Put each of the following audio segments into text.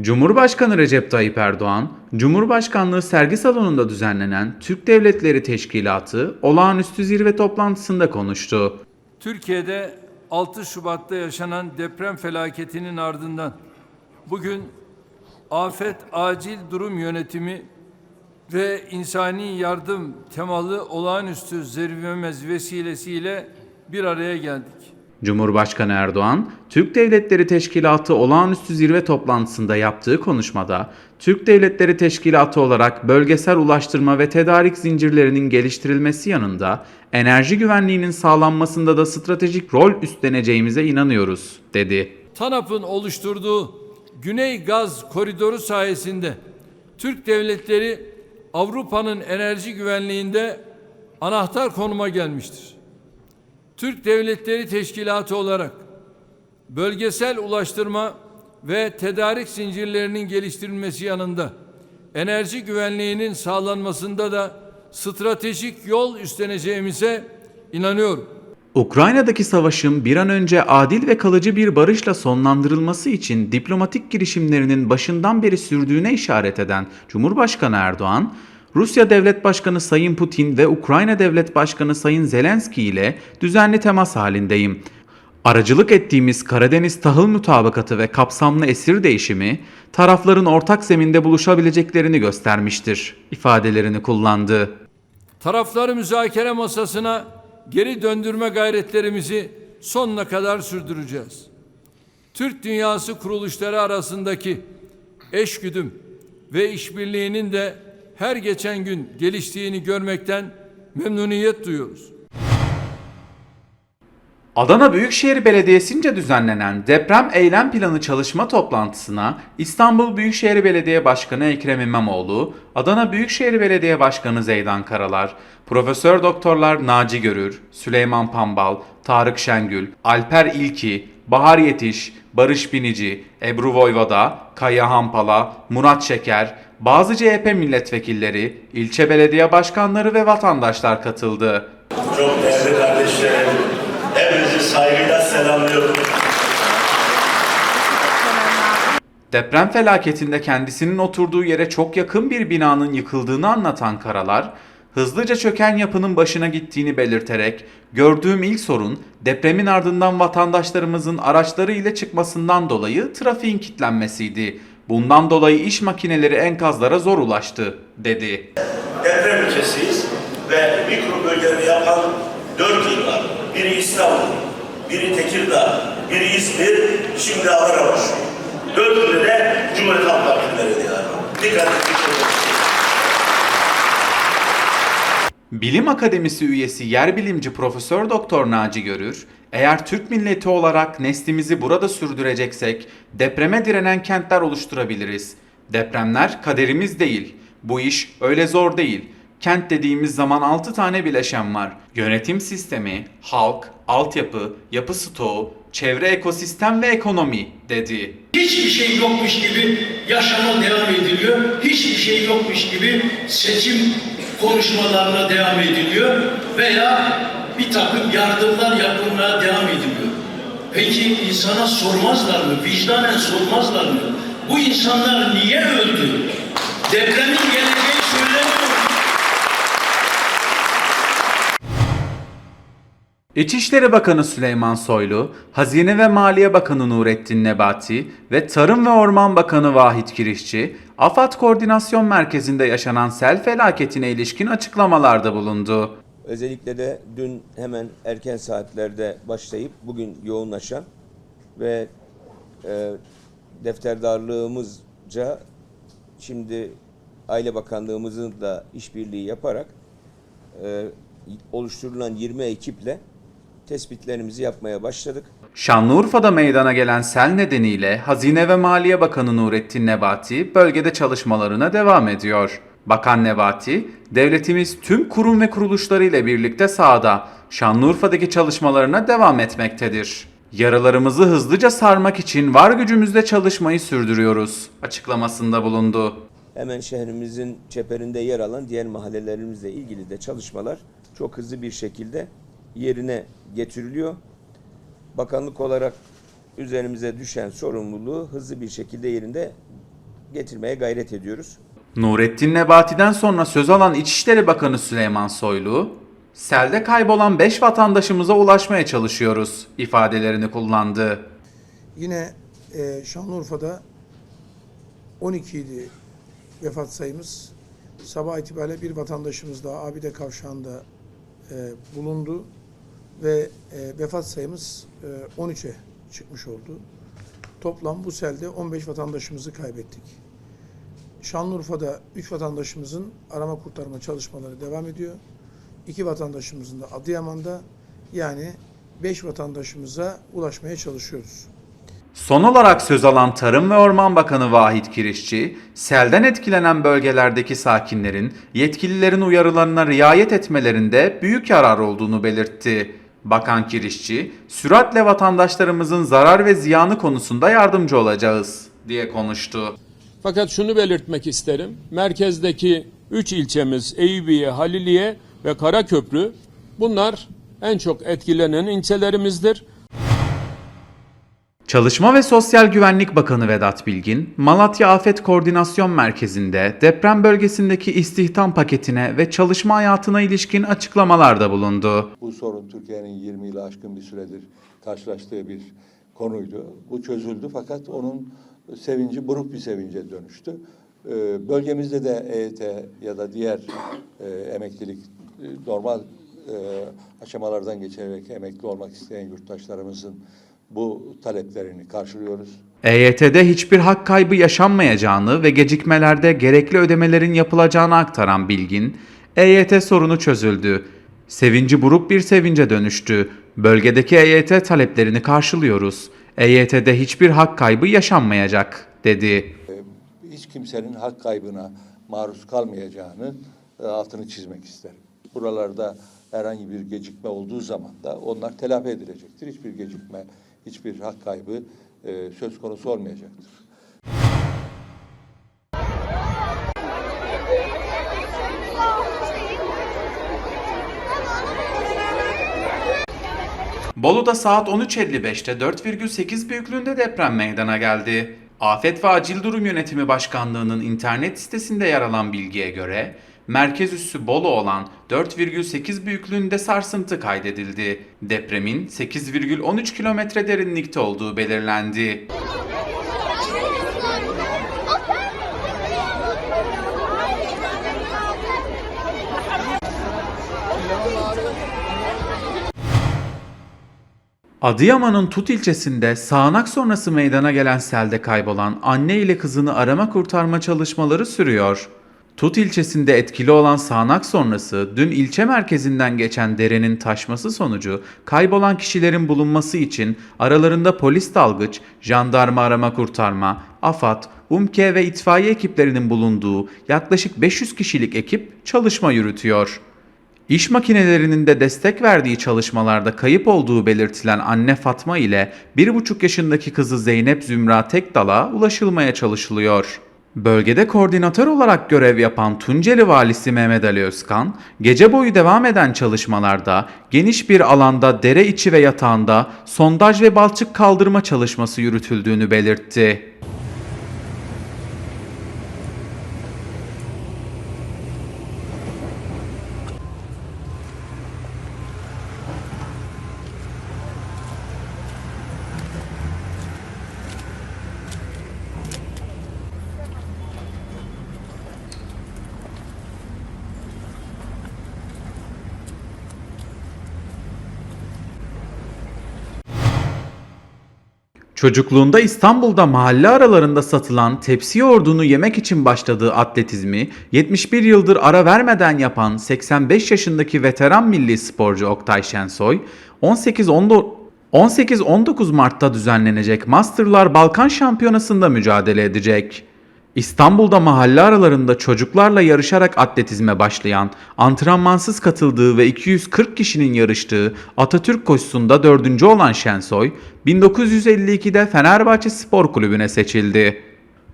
Cumhurbaşkanı Recep Tayyip Erdoğan, Cumhurbaşkanlığı sergi salonunda düzenlenen Türk Devletleri Teşkilatı olağanüstü zirve toplantısında konuştu. Türkiye'de 6 Şubat'ta yaşanan deprem felaketinin ardından bugün afet acil durum yönetimi ve insani yardım temalı olağanüstü zirvemiz vesilesiyle bir araya geldik. Cumhurbaşkanı Erdoğan, Türk Devletleri Teşkilatı olağanüstü zirve toplantısında yaptığı konuşmada, Türk Devletleri Teşkilatı olarak bölgesel ulaştırma ve tedarik zincirlerinin geliştirilmesi yanında enerji güvenliğinin sağlanmasında da stratejik rol üstleneceğimize inanıyoruz, dedi. TANAP'ın oluşturduğu Güney Gaz Koridoru sayesinde Türk devletleri Avrupa'nın enerji güvenliğinde anahtar konuma gelmiştir. Türk Devletleri Teşkilatı olarak bölgesel ulaştırma ve tedarik zincirlerinin geliştirilmesi yanında enerji güvenliğinin sağlanmasında da stratejik yol üstleneceğimize inanıyorum. Ukrayna'daki savaşın bir an önce adil ve kalıcı bir barışla sonlandırılması için diplomatik girişimlerinin başından beri sürdüğüne işaret eden Cumhurbaşkanı Erdoğan, Rusya Devlet Başkanı Sayın Putin ve Ukrayna Devlet Başkanı Sayın Zelenski ile düzenli temas halindeyim. Aracılık ettiğimiz Karadeniz Tahıl Mutabakatı ve kapsamlı esir değişimi tarafların ortak zeminde buluşabileceklerini göstermiştir ifadelerini kullandı. Tarafları müzakere masasına geri döndürme gayretlerimizi sonuna kadar sürdüreceğiz. Türk dünyası kuruluşları arasındaki eşgüdüm ve işbirliğinin de her geçen gün geliştiğini görmekten memnuniyet duyuyoruz. Adana Büyükşehir Belediyesi'nce düzenlenen deprem eylem planı çalışma toplantısına İstanbul Büyükşehir Belediye Başkanı Ekrem İmamoğlu, Adana Büyükşehir Belediye Başkanı Zeydan Karalar, Profesör Doktorlar Naci Görür, Süleyman Pambal, Tarık Şengül, Alper İlki, Bahar Yetiş, Barış Binici, Ebru Voyvoda, Kaya Hampala, Murat Şeker, bazı CHP milletvekilleri, ilçe belediye başkanları ve vatandaşlar katıldı. Çok değerli kardeşlerim, hepinizi saygıyla selamlıyorum. Deprem felaketinde kendisinin oturduğu yere çok yakın bir binanın yıkıldığını anlatan Karalar, hızlıca çöken yapının başına gittiğini belirterek, gördüğüm ilk sorun depremin ardından vatandaşlarımızın araçları ile çıkmasından dolayı trafiğin kilitlenmesiydi. Bundan dolayı iş makineleri enkazlara zor ulaştı, dedi. Deprem ülkesiyiz ve mikro bölgeleri yapan dört il var. Biri İstanbul, biri Tekirdağ, biri İzmir, şimdi Ahırabaş. Dört ilde de Cumhuriyet Halk Partili belediyeler var. Dikkat edin. Bilim Akademisi üyesi yer bilimci Profesör Doktor Naci Görür, eğer Türk milleti olarak neslimizi burada sürdüreceksek depreme direnen kentler oluşturabiliriz. Depremler kaderimiz değil. Bu iş öyle zor değil. Kent dediğimiz zaman 6 tane bileşen var. Yönetim sistemi, halk, altyapı, yapı stoğu, çevre ekosistem ve ekonomi dedi. Hiçbir şey yokmuş gibi yaşama devam ediliyor. Hiçbir şey yokmuş gibi seçim konuşmalarına devam ediliyor. Veya bir takım yardımlar yapılmaya devam ediliyor. Peki insana sormazlar mı? Vicdanen sormazlar mı? Bu insanlar niye öldü? Depremin geleceği İçişleri Bakanı Süleyman Soylu, Hazine ve Maliye Bakanı Nurettin Nebati ve Tarım ve Orman Bakanı Vahit Kirişçi, AFAD Koordinasyon Merkezi'nde yaşanan sel felaketine ilişkin açıklamalarda bulundu. Özellikle de dün hemen erken saatlerde başlayıp bugün yoğunlaşan ve e, defterdarlığımızca şimdi Aile Bakanlığımızın da işbirliği yaparak e, oluşturulan 20 ekiple tespitlerimizi yapmaya başladık. Şanlıurfa'da meydana gelen sel nedeniyle Hazine ve Maliye Bakanı Nurettin Nebati bölgede çalışmalarına devam ediyor. Bakan Nebati, devletimiz tüm kurum ve kuruluşlarıyla birlikte sahada Şanlıurfa'daki çalışmalarına devam etmektedir. Yaralarımızı hızlıca sarmak için var gücümüzle çalışmayı sürdürüyoruz açıklamasında bulundu. Hemen şehrimizin çeperinde yer alan diğer mahallelerimizle ilgili de çalışmalar çok hızlı bir şekilde yerine getiriliyor. Bakanlık olarak üzerimize düşen sorumluluğu hızlı bir şekilde yerinde getirmeye gayret ediyoruz. Nurettin Nebati'den sonra söz alan İçişleri Bakanı Süleyman Soylu, selde kaybolan 5 vatandaşımıza ulaşmaya çalışıyoruz ifadelerini kullandı. Yine e, Şanlıurfa'da 12 idi vefat sayımız. Sabah itibariyle bir vatandaşımız daha Abide Kavşağı'nda e, bulundu ve e, vefat sayımız e, 13'e çıkmış oldu. Toplam bu selde 15 vatandaşımızı kaybettik. Şanlıurfa'da 3 vatandaşımızın arama kurtarma çalışmaları devam ediyor. 2 vatandaşımızın da Adıyaman'da yani 5 vatandaşımıza ulaşmaya çalışıyoruz. Son olarak söz alan Tarım ve Orman Bakanı Vahit Kirişçi, selden etkilenen bölgelerdeki sakinlerin yetkililerin uyarılarına riayet etmelerinde büyük yarar olduğunu belirtti. Bakan Kirişçi, süratle vatandaşlarımızın zarar ve ziyanı konusunda yardımcı olacağız diye konuştu. Fakat şunu belirtmek isterim. Merkezdeki 3 ilçemiz Eyüpiye, Haliliye ve Karaköprü bunlar en çok etkilenen ilçelerimizdir. Çalışma ve Sosyal Güvenlik Bakanı Vedat Bilgin, Malatya Afet Koordinasyon Merkezi'nde deprem bölgesindeki istihdam paketine ve çalışma hayatına ilişkin açıklamalarda bulundu. Bu sorun Türkiye'nin 20 yılı aşkın bir süredir karşılaştığı bir konuydu. Bu çözüldü fakat onun sevinci buruk bir sevince dönüştü. Ee, Bölgemizde de EYT ya da diğer e, emeklilik e, normal e, aşamalardan geçerek emekli olmak isteyen yurttaşlarımızın bu taleplerini karşılıyoruz. EYT'de hiçbir hak kaybı yaşanmayacağını ve gecikmelerde gerekli ödemelerin yapılacağını aktaran Bilgin, EYT sorunu çözüldü. Sevinci buruk bir sevince dönüştü. Bölgedeki EYT taleplerini karşılıyoruz. EYT'de hiçbir hak kaybı yaşanmayacak, dedi. hiç kimsenin hak kaybına maruz kalmayacağını e, altını çizmek isterim. Buralarda herhangi bir gecikme olduğu zaman da onlar telafi edilecektir. Hiçbir gecikme, hiçbir hak kaybı e, söz konusu olmayacaktır. Bolu'da saat 13.55'te 4,8 büyüklüğünde deprem meydana geldi. Afet ve Acil Durum Yönetimi Başkanlığı'nın internet sitesinde yer alan bilgiye göre merkez üssü Bolu olan 4,8 büyüklüğünde sarsıntı kaydedildi. Depremin 8,13 kilometre derinlikte olduğu belirlendi. Adıyaman'ın Tut ilçesinde sağanak sonrası meydana gelen selde kaybolan anne ile kızını arama kurtarma çalışmaları sürüyor. Tut ilçesinde etkili olan sağanak sonrası dün ilçe merkezinden geçen derenin taşması sonucu kaybolan kişilerin bulunması için aralarında polis dalgıç, jandarma arama kurtarma, AFAD, UMKE ve itfaiye ekiplerinin bulunduğu yaklaşık 500 kişilik ekip çalışma yürütüyor. İş makinelerinin de destek verdiği çalışmalarda kayıp olduğu belirtilen anne Fatma ile 1,5 yaşındaki kızı Zeynep Zümra Tekdal'a ulaşılmaya çalışılıyor. Bölgede koordinatör olarak görev yapan Tunceli Valisi Mehmet Ali Özkan, gece boyu devam eden çalışmalarda geniş bir alanda dere içi ve yatağında sondaj ve balçık kaldırma çalışması yürütüldüğünü belirtti. Çocukluğunda İstanbul'da mahalle aralarında satılan tepsi yoğurdunu yemek için başladığı atletizmi 71 yıldır ara vermeden yapan 85 yaşındaki veteran milli sporcu Oktay Şensoy 18-19 Mart'ta düzenlenecek Masterlar Balkan Şampiyonası'nda mücadele edecek. İstanbul'da mahalle aralarında çocuklarla yarışarak atletizme başlayan, antrenmansız katıldığı ve 240 kişinin yarıştığı Atatürk koşusunda dördüncü olan Şensoy, 1952'de Fenerbahçe Spor Kulübü'ne seçildi.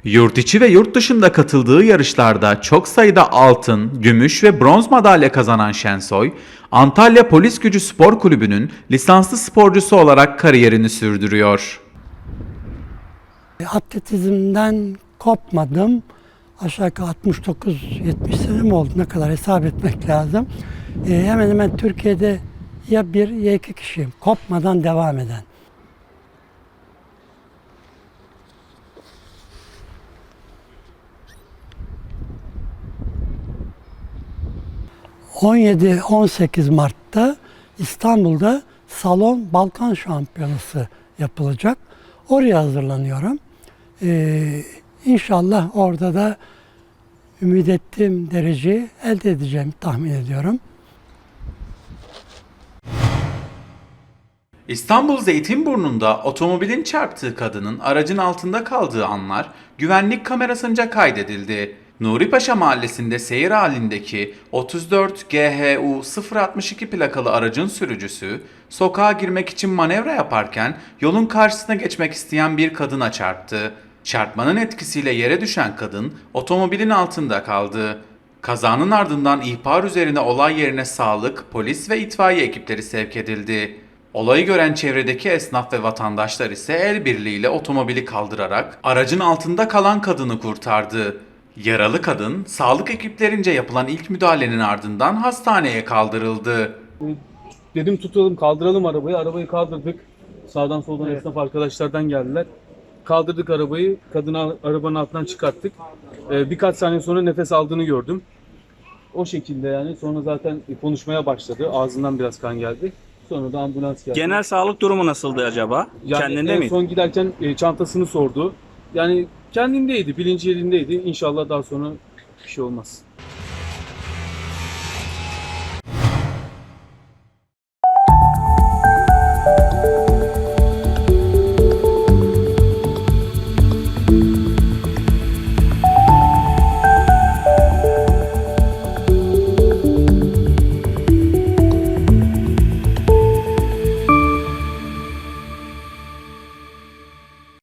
Yurt içi ve yurt dışında katıldığı yarışlarda çok sayıda altın, gümüş ve bronz madalya kazanan Şensoy, Antalya Polis Gücü Spor Kulübü'nün lisanslı sporcusu olarak kariyerini sürdürüyor. Atletizmden kopmadım. Aşağı yukarı 69-70 sene mi oldu ne kadar hesap etmek lazım. Ee, hemen hemen Türkiye'de ya bir ya iki kişiyim. Kopmadan devam eden. ...17-18 Mart'ta İstanbul'da Salon Balkan Şampiyonası yapılacak. Oraya hazırlanıyorum. Ee, inşallah orada da ümit ettiğim dereceyi elde edeceğimi tahmin ediyorum. İstanbul Zeytinburnu'nda otomobilin çarptığı kadının aracın altında kaldığı anlar güvenlik kamerasınca kaydedildi. Nuripaşa mahallesinde seyir halindeki 34 GHU 062 plakalı aracın sürücüsü sokağa girmek için manevra yaparken yolun karşısına geçmek isteyen bir kadına çarptı. Çarpmanın etkisiyle yere düşen kadın otomobilin altında kaldı. Kazanın ardından ihbar üzerine olay yerine sağlık, polis ve itfaiye ekipleri sevk edildi. Olayı gören çevredeki esnaf ve vatandaşlar ise el birliğiyle otomobili kaldırarak aracın altında kalan kadını kurtardı. Yaralı kadın sağlık ekiplerince yapılan ilk müdahalenin ardından hastaneye kaldırıldı. Dedim tutalım kaldıralım arabayı. Arabayı kaldırdık. Sağdan soldan esnaf arkadaşlardan geldiler. Kaldırdık arabayı. Kadını arabanın altından çıkarttık. Ee, birkaç saniye sonra nefes aldığını gördüm. O şekilde yani. Sonra zaten konuşmaya başladı. Ağzından biraz kan geldi. Sonra da ambulans geldi. Genel sağlık durumu nasıldı acaba? Yani Kendinde en miydi? son giderken e, çantasını sordu. Yani kendindeydi, bilinci yerindeydi. İnşallah daha sonra bir şey olmaz.